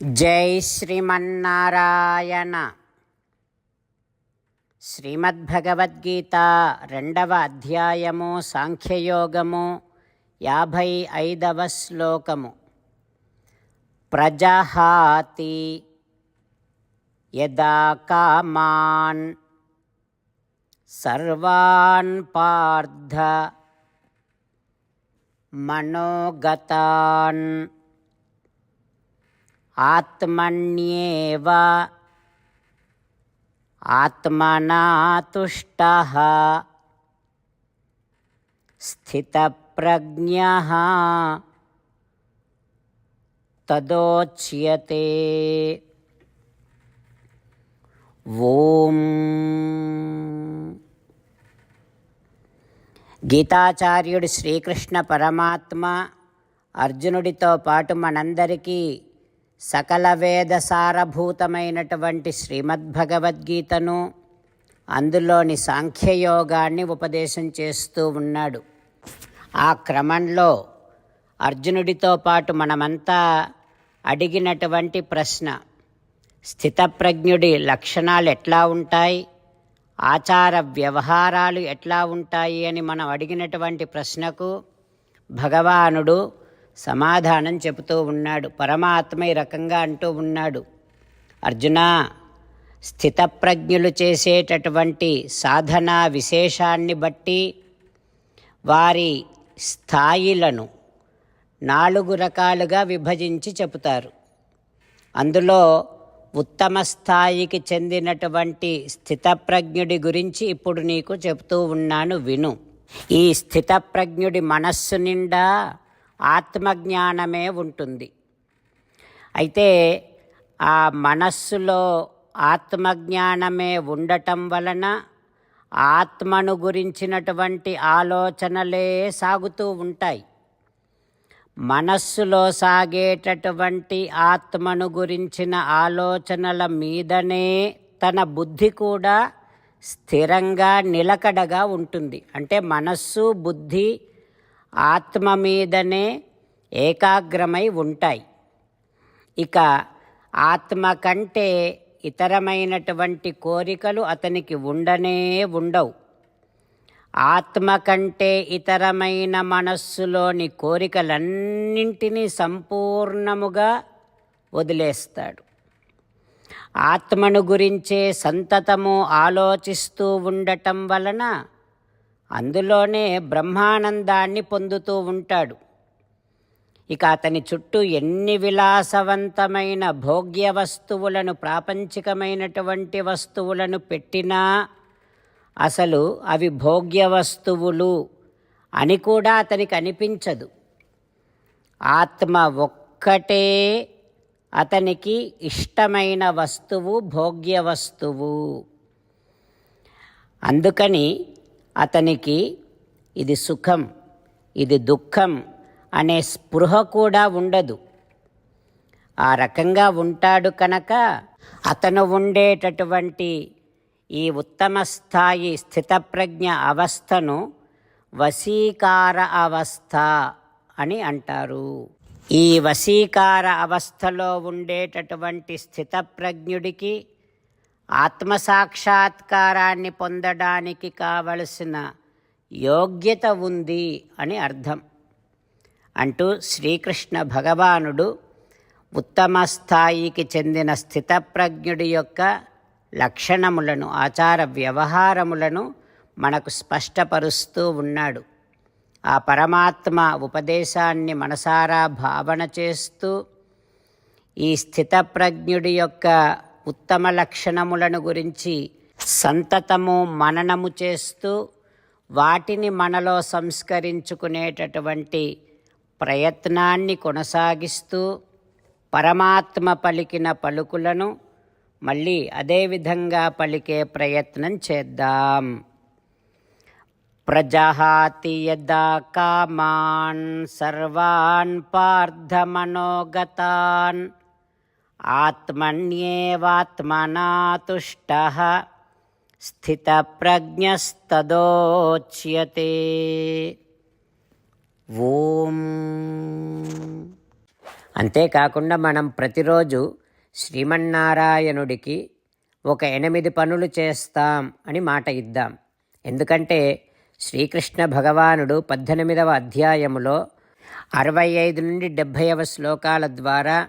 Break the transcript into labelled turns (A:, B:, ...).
A: జై శ్రీమన్నారాయణ. శ్రీమద్భగవద్గీత రెండవ అధ్యాయము సాంఖ్యయోగము యాభై ఐదవ శ్లోకము. ప్రజహాతి యదా కామాన్ సర్వాన్ పార్థ మనోగతాన్ ఆత్మన్యేవ ఆత్మనా తుష్టः స్థితప్రజ్ఞः తదోచ్యతే ఓం గీతాచార్యుడు శ్రీకృష్ణ పరమాత్మ అర్జునుడితో పాటు మనందరికీ సకల వేద సారభూతమైనటువంటి శ్రీమద్భగవద్గీతను అందులోని సాంఖ్యయోగాన్ని ఉపదేశం చేస్తూ ఉన్నాడు. ఆ క్రమంలో అర్జునుడితో పాటు మనమంతా అడిగినటువంటి ప్రశ్న స్థితప్రజ్ఞుడి లక్షణాలు ఎట్లా ఉంటాయి? ఆచార వ్యవహారాలు ఎట్లా ఉంటాయి అని మనం అడిగినటువంటి ప్రశ్నకు భగవానుడు సమాధానం చెబుతూ ఉన్నాడు. పరమాత్మ ఈ రకంగా అంటూ ఉన్నాడు. అర్జున స్థితప్రజ్ఞులు చేసేటటువంటి సాధనా విశేషాన్ని బట్టి వారి స్థాయిలను నాలుగు రకాలుగా విభజించి చెబుతారు. అందులో ఉత్తమ స్థాయికి చెందినటువంటి స్థితప్రజ్ఞుడి గురించి ఇప్పుడు నీకు చెబుతూ ఉన్నాను విను. ఈ స్థితప్రజ్ఞుడి మనస్సు నిండా ఆత్మజ్ఞానమే ఉంటుంది. అయితే ఆ మనస్సులో ఆత్మజ్ఞానమే ఉండటం వలన ఆత్మను గురించినటువంటి ఆలోచనలే సాగుతూ ఉంటాయి. మనస్సులో సాగేటటువంటి ఆత్మను గురించిన ఆలోచనల మీదనే తన బుద్ధి కూడా స్థిరంగా నిలకడగా ఉంటుంది. అంటే మనస్సు బుద్ధి ఆత్మ మీదనే ఏకాగ్రమై ఉంటాయి. ఇక ఆత్మ కంటే ఇతరమైనటువంటి కోరికలు అతనికి ఉండనే ఉండవు. ఆత్మ కంటే ఇతరమైన మనస్సులోని కోరికలన్నింటినీ సంపూర్ణముగా వదిలేస్తాడు. ఆత్మను గురించే సంతతము ఆలోచిస్తూ ఉండటం వలన అందులోనే బ్రహ్మానందాన్ని పొందుతూ ఉంటాడు. ఇక అతని చుట్టూ ఎన్ని విలాసవంతమైన భోగ్య వస్తువులను ప్రాపంచికమైనటువంటి వస్తువులను పెట్టినా అసలు అవి భోగ్య వస్తువులు అని కూడా అతనికి అనిపించదు. ఆత్మ ఒక్కటే అతనికి ఇష్టమైన వస్తువు భోగ్య వస్తువు. అందుకని అతనికి ఇది సుఖం ఇది దుఃఖం అనే స్పృహ కూడా ఉండదు. ఆ రకంగా ఉంటాడు కనుక అతను ఉండేటటువంటి ఈ ఉత్తమ స్థాయి స్థితప్రజ్ఞ అవస్థను వశీకార అవస్థ అని అంటారు. ఈ వశీకార అవస్థలో ఉండేటటువంటి స్థితప్రజ్ఞుడికి ఆత్మసాక్షాత్కారాన్ని పొందడానికి కావలసిన యోగ్యత ఉంది అని అర్థం. అంటూ శ్రీకృష్ణ భగవానుడు ఉత్తమ స్థాయికి చెందిన స్థితప్రజ్ఞుడి యొక్క లక్షణములను ఆచార వ్యవహారములను మనకు స్పష్టపరుస్తూ ఉన్నాడు. ఆ పరమాత్మ ఉపదేశాన్ని మనసారా భావన చేస్తూ ఈ స్థితప్రజ్ఞుడి యొక్క ఉత్తమ లక్షణములను గురించి సంతతము మననము చేస్తూ వాటిని మనలో సంస్కరించుకునేటటువంటి ప్రయత్నాన్ని కొనసాగిస్తూ పరమాత్మ పలికిన పలుకులను మళ్ళీ అదేవిధంగా పలికే ప్రయత్నం చేద్దాం. ప్రజహాతి యదా కామాన్ సర్వాన్ పార్థమనోగతాన్ ఆత్మన్యేవాత్మనాతుష్ట స్థితప్రజ్ఞస్తదోచ్యతే ఓం అంతేకాకుండా మనం ప్రతిరోజు శ్రీమన్నారాయణుడికి ఒక ఎనిమిది పనులు చేస్తాం అని మాట ఇద్దాం. ఎందుకంటే శ్రీకృష్ణ భగవానుడు పద్దెనిమిదవ అధ్యాయములో అరవై ఐదు నుండి డెబ్భైవ శ్లోకాల ద్వారా